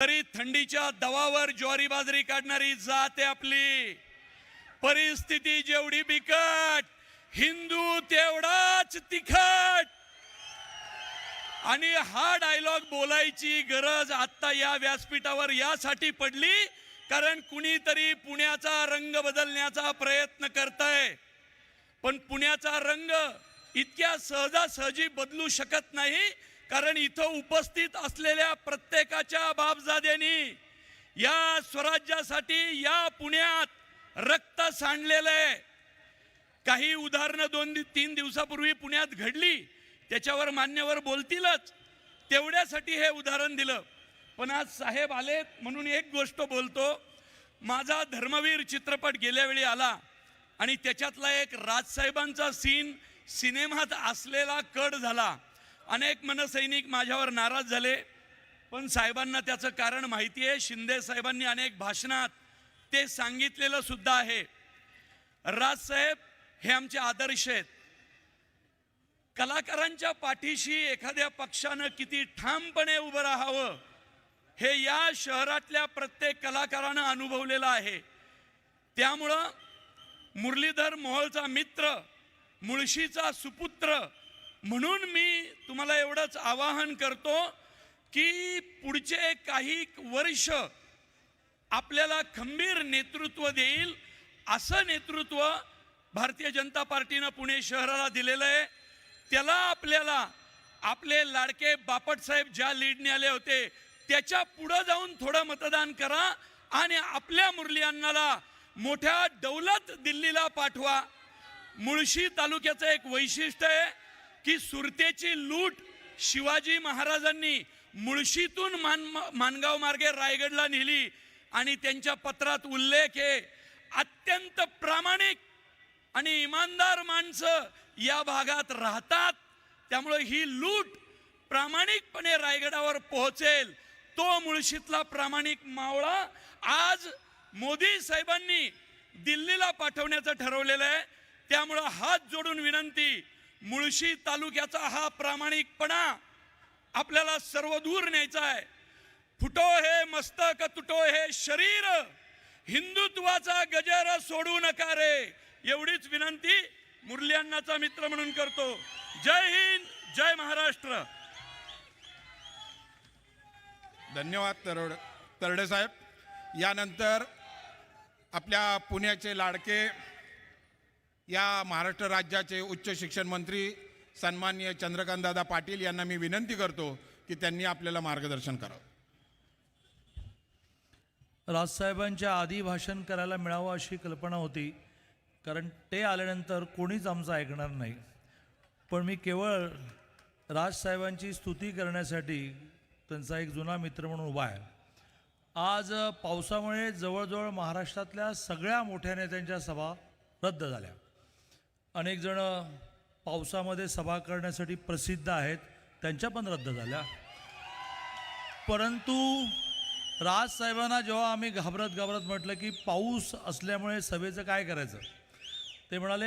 तरी थंडीच्या दवावर ज्वारी बाजरी काढणारी जात आहे आपली. परिस्थिती जेवढी बिकट हिंदू तेवढाच तिखट. आणि हा डायलॉग बोलायची गरज आता या व्यासपीठावर यासाठी पडली कारण कुणीतरी पुण्याचा रंग बदलण्याचा प्रयत्न करताय. पण पुण्याचा रंग इतक्या सहजासहजी बदलू शकत नाही कारण इथं उपस्थित असलेल्या प्रत्येकाच्या बापजाद्यांनी या स्वराज्यासाठी या पुण्यात रक्त सांडलेलं आहे. काही उदाहरणं दोन तीन दिवसापूर्वी पुण्यात घडली. त्याच्यावर मान्यवर बोलतीलच. तेवढ्यासाठी हे उदाहरण दिलं. पण आज साहेब आलेत म्हणून एक गोष्ट बोलतो. माझा धर्मवीर चित्रपट गेल्या वेळी आला आणि त्याच्यातला एक राजसाहेबांचा सीन सिनेमात असलेला कड झाला. अनेक मनसैनिक माझ्यावर नाराज झाले पण साहेबांना त्याचं कारण माहिती आहे शिंदे साहेबांनी अनेक भाषणात ते सांगितलेलं सुद्धा आहे. राजसाहेब हे आमचे आदर्श आहेत. कलाकारांच्या पाठीशी एखाद्या पक्षानं किती ठामपणे उभं राहावं हे या शहरातल्या प्रत्येक कलाकारानं अनुभवलेलं आहे. त्यामुळं मुरलीधर मोहोळचा मित्र मुळशीचा सुपुत्र म्हणून मी तुम्हाला एवढंच आवाहन करतो की पुढचे काही वर्ष आपल्याला खंबीर नेतृत्व देईल असं नेतृत्व भारतीय जनता पार्टीनं पुणे शहराला दिलेलं आहे. त्याला आपल्याला आपले लाडके बापटसाहेब ज्या लीडने आले होते त्याच्या पुढं जाऊन थोडं मतदान करा आणि आपल्या मुरली अण्णाला मोठ्या दौलत दिल्लीला पाठवा. मुळशी तालुक्याचं एक वैशिष्ट्य आहे की सुरतेची लूट शिवाजी महाराजांनी मुळशीतून मान मानगाव मार्गे रायगडला नेली आणि त्यांच्या पत्रात उल्लेख आहे अत्यंत प्रामाणिक आणि इमानदार माणसं या भागात राहतात. त्यामुळे ही लूट प्रामाणिकपणे रायगडावर पोहोचेल. तो मुळशीतला प्रामाणिक मावळा आज मोदी साहेबांनी दिल्लीला पाठवण्याचं ठरवलेलं आहे. त्यामुळं हात जोडून विनंती मुळशी तालुक्याचा हा प्रामाणिकपणा आपल्याला सर्वदूर न्यायचा आहे. फुटो हे मस्तक तुटो हे शरीर. हिंदुत्वाचा गजर सोडू नका रे. एवढीच विनंती मुरली अण्णाचा मित्र म्हणून करतो. जय हिंद जय महाराष्ट्र. धन्यवाद तरड तरडे साहेब. यानंतर आपल्या पुण्याचे लाडके या महाराष्ट्र राज्याचे उच्च शिक्षण मंत्री सन्माननीय चंद्रकांतदादा पाटील यांना मी विनंती करतो की त्यांनी आपल्याला मार्गदर्शन करावं. राजसाहेबांच्या आधी भाषण करायला मिळावं अशी कल्पना होती कारण ते आल्यानंतर कोणीच आमचं ऐकणार नाही. पण मी केवळ राजसाहेबांची स्तुती करण्यासाठी त्यांचा एक जुना मित्र म्हणून उभा आहे. आज पावसामुळे जवळजवळ महाराष्ट्रातल्या सगळ्या मोठ्या नेत्यांच्या सभा रद्द झाल्या. अनेक जण पावसामध्ये सभा करण्यासाठी प्रसिद्ध आहेत. त्यांच्या पण रद्द झाल्या. परंतु राजसाहेबांना जेव्हा आम्ही घाबरत घाबरत म्हटलं की पाऊस असल्यामुळे सभेचं काय करायचं? ते म्हणाले